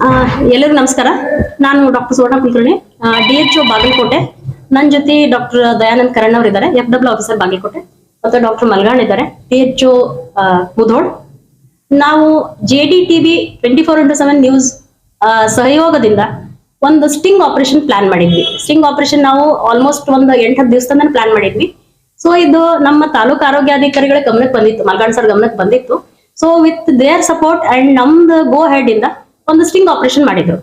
ಎಲ್ಲರಿಗೂ ನಮಸ್ಕಾರ. ನಾನು doctor Suvarna Kulkarni D H O Bagalkot. ನನ್ನ ಜೊತೆ ಡಾಕ್ಟರ್ ದಯಾನಂದ್ ಕರಣ್ ಅವರು ಇದ್ದಾರೆ ಎಫ್ ಡಬ್ಲ್ಯೂ ಆಫೀಸರ್ ಬಾಗಲಕೋಟೆ, ಮತ್ತೆ ಡಾಕ್ಟರ್ ಮಲ್ಗಾಣ್ ಇದ್ದಾರೆ, ಡಿ ಎಚ್ ಒ ಮುಧೋಳ್ ನಾವು J D TV twenty four into seven news ಸಹಯೋಗದಿಂದ ಒಂದು ಸ್ಟಿಂಗ್ ಆಪರೇಷನ್ ಪ್ಲಾನ್ ಮಾಡಿದ್ವಿ. ಸ್ಟಿಂಗ್ ಆಪರೇಷನ್ ನಾವು ಆಲ್ಮೋಸ್ಟ್ ಒಂದು ಎಂಟು ದಿವಸದಿಂದ ಪ್ಲಾನ್ ಮಾಡಿದ್ವಿ. ಸೊ ಇದು ನಮ್ಮ ತಾಲೂಕು ಆರೋಗ್ಯಾಧಿಕಾರಿಗಳ ಗಮನಕ್ಕೆ ಬಂದಿತ್ತು, ಮಲ್ಗಾಣ್ ಸರ್ ಗಮನಕ್ಕೆ ಬಂದಿತ್ತು. So with their support and ನಮ್ದು ಗೋ ಹೆಡ್ ಇಂದ ಒಂದು ಸ್ಟಿಂಗ್ ಆಪರೇಷನ್ ಮಾಡಿದ್ರು.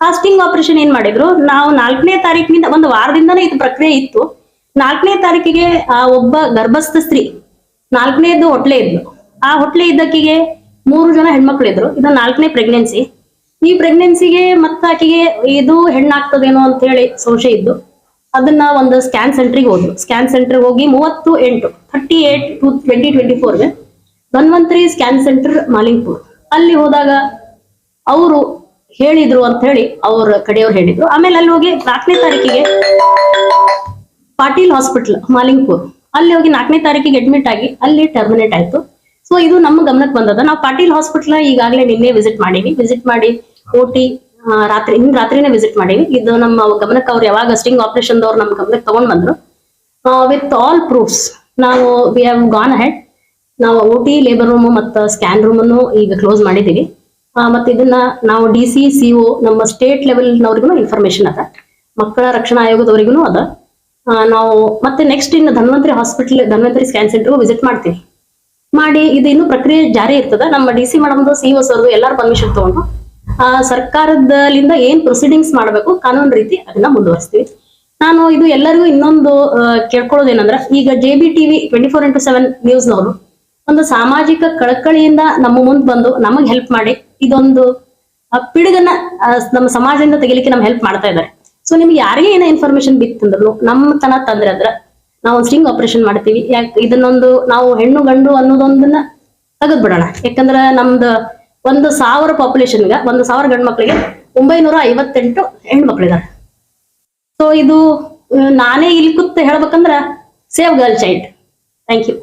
ಆ ಸ್ಟಿಂಗ್ ಆಪರೇಷನ್ ಏನ್ ಮಾಡಿದ್ರು? ನಾವು ನಾಲ್ಕನೇ ತಾರೀಕಿನಿಂದ ಒಂದು ವಾರದಿಂದನೇ ಇದು ಪ್ರಕ್ರಿಯೆ ಇತ್ತು. ನಾಲ್ಕನೇ ತಾರೀಕಿಗೆ, ಆ, ಒಬ್ಬ ಗರ್ಭಸ್ಥ ಸ್ತ್ರೀ ನಾಲ್ಕನೇದು ಹೊಟ್ಲೆ ಇದ್ಲು. ಆ ಹೊಟ್ಲೆ ಇದ್ದಕ್ಕಿಗೆ ಮೂರು ಜನ ಹೆಣ್ಮಕ್ಳು ಇದ್ರು ಇದು ನಾಲ್ಕನೇ ಪ್ರೆಗ್ನೆನ್ಸಿ ಈ ಪ್ರೆಗ್ನೆನ್ಸಿಗೆ ಮತ್ತ ಇದು ಹೆಣ್ಣಾಗ್ತದೇನೋ ಅಂತ ಹೇಳಿ ಸಂಶಯ ಇದ್ದು, ಅದನ್ನ ಒಂದು ಸ್ಕ್ಯಾನ್ ಸೆಂಟ್ರಿಗೆ ಹೋದ್ರು ಸ್ಕ್ಯಾನ್ ಸೆಂಟರ್ ಹೋಗಿ ಮೂವತ್ತು ಎಂಟು thirty eight to twenty twenty ಫೋರ್ಗೆ Dhanvantari scan centre Malingpur. ಅಲ್ಲಿ ಹೋದಾಗ ಅವರು ಹೇಳಿದ್ರು ಅಂತ ಹೇಳಿ ಅವ್ರ ಕಡೆಯವ್ರು ಹೇಳಿದ್ರು. ಆಮೇಲೆ ಅಲ್ಲಿ ಹೋಗಿ ನಾಲ್ಕನೇ ತಾರೀಕಿಗೆ ಪಾಟೀಲ್ ಹಾಸ್ಪಿಟಲ್ ಮಾಲಿಂಗ್ಪುರ್. ಅಲ್ಲಿ ಹೋಗಿ ನಾಲ್ಕನೇ ತಾರೀಕಿಗೆ ಅಡ್ಮಿಟ್ ಆಗಿ ಅಲ್ಲಿ ಟರ್ಮಿನೇಟ್ ಆಯ್ತು. ಸೊ ಇದು ನಮ್ಮ ಗಮನಕ್ಕೆ ಬಂದದ ನಾವು ಪಾಟೀಲ್ ಹಾಸ್ಪಿಟಲ್ ಈಗಾಗಲೇ ನಿನ್ನೆ ವಿಸಿಟ್ ಮಾಡೀವಿ ವಿಸಿಟ್ ಮಾಡಿ ಓಟಿ ರಾತ್ರಿ ಇನ್ ರಾತ್ರಿನೇ ವಿಸಿಟ್ ಮಾಡೀವಿ ಇದು ನಮ್ಮ ಗಮನಕ್ಕೆ ಅವ್ರು ಯಾವಾಗ ಸ್ಟಿಂಗ್ ಆಪರೇಷನ್ ಅವ್ರು ನಮ್ಮ ಗಮನಕ್ಕೆ ತಗೊಂಡ್ ಬಂದ್ರು. ವಿತ್ ಆಲ್ ಪ್ರೂಫ್ಸ್ ನಾವು ವಿ ಹ್ಯಾವ್ ಗಾನ್ ಹೆಡ್ ನಾವು ಓ ಟಿ ಲೇಬರ್ ರೂಮ್ ಮತ್ತು ಸ್ಕ್ಯಾನ್ ರೂಮ್ ಅನ್ನು ಈಗ ಕ್ಲೋಸ್ ಮಾಡಿದೀವಿ ಆ, ಮತ್ತೆ ಇದನ್ನ ನಾವು ಡಿ ಸಿ ಸಿ ಓ ನಮ್ಮ ಸ್ಟೇಟ್ ಲೆವೆಲ್ನವ್ರಿಗೂ ಇನ್ಫಾರ್ಮೇಶನ್ ಅದ. ಮಕ್ಕಳ ರಕ್ಷಣಾ ಆಯೋಗದವರಿಗೂ ಅದ. ನಾವು ಮತ್ತೆ ನೆಕ್ಸ್ಟ್ ಇನ್ನು ಧನ್ವಂತರಿ ಹಾಸ್ಪಿಟಲ್ ಧನ್ವಂತರಿ ಸ್ಕ್ಯಾನ್ ಸೆಂಟರ್ಗೂ ವಿಸಿಟ್ ಮಾಡ್ತೀವಿ. ಮಾಡಿ ಇದು ಇನ್ನು ಪ್ರಕ್ರಿಯೆ ಜಾರಿ ಇರ್ತದ. ನಮ್ಮ ಡಿ ಸಿ ಮೇಡಮ್ದು ಸಿ ಒ ಸರ್ದು ಎಲ್ಲರೂ ಪರ್ಮಿಷನ್ ತಗೊಂಡು ಸರ್ಕಾರದಲ್ಲಿಂದ ಏನ್ ಪ್ರೊಸೀಡಿಂಗ್ಸ್ ಮಾಡಬೇಕು, ಕಾನೂನು ರೀತಿ ಅದನ್ನ ಮುಂದುವರಿಸ್ತೀವಿ. ನಾನು ಇದು ಎಲ್ಲರಿಗೂ ಇನ್ನೊಂದು ಕೇಳ್ಕೊಳ್ಳೋದೇನಂದ್ರ, ಈಗ J B TV twenty four into seven ನ್ಯೂಸ್ನವರು ಒಂದು ಸಾಮಾಜಿಕ ಕಳಕಳಿಯಿಂದ ನಮ್ಮ ಮುಂದೆ ಬಂದು ನಮಗೆ ಹೆಲ್ಪ್ ಮಾಡಿ ಇದೊಂದು ಪಿಡುಗನ್ನ ನಮ್ಮ ಸಮಾಜದಿಂದ ತೆಗಿಲಿಕ್ಕೆ ನಮ್ ಹೆಲ್ಪ್ ಮಾಡ್ತಾ ಇದ್ದಾರೆ. ಸೊ ನಿಮ್ಗೆ ಯಾರಿಗೆ ಏನೋ ಇನ್ಫಾರ್ಮೇಶನ್ ಬಿತ್ತಂದ್ರು ನಮ್ಮ ತನ ತಂದ್ರೆ ಅದ್ರ, ನಾವು ಒಂದು ಸ್ಟಿಂಗ್ ಆಪರೇಷನ್ ಮಾಡ್ತೀವಿ. ಯಾಕೆ, ಇದನ್ನೊಂದು ನಾವು ಹೆಣ್ಣು, ಗಂಡು ಅನ್ನೋದೊಂದನ್ನ ತೆಗೆದ್ ಬಿಡೋಣ ಯಾಕಂದ್ರೆ ನಮ್ದು ಒಂದು ಸಾವಿರ ಪಾಪ್ಯುಲೇಷನ್ಗೆ ಒಂದು ಸಾವಿರ ಗಂಡು ಮಕ್ಕಳಿಗೆ ಒಂಬೈನೂರ ಐವತ್ತೆಂಟು ಹೆಣ್ಮಕ್ಳಿದ್ದಾರೆ ಸೊ ಇದು, ನಾನೇ ಇಲ್ಲಿ ಕೂತ್ ಹೇಳ್ಬೇಕಂದ್ರ save girl child thank you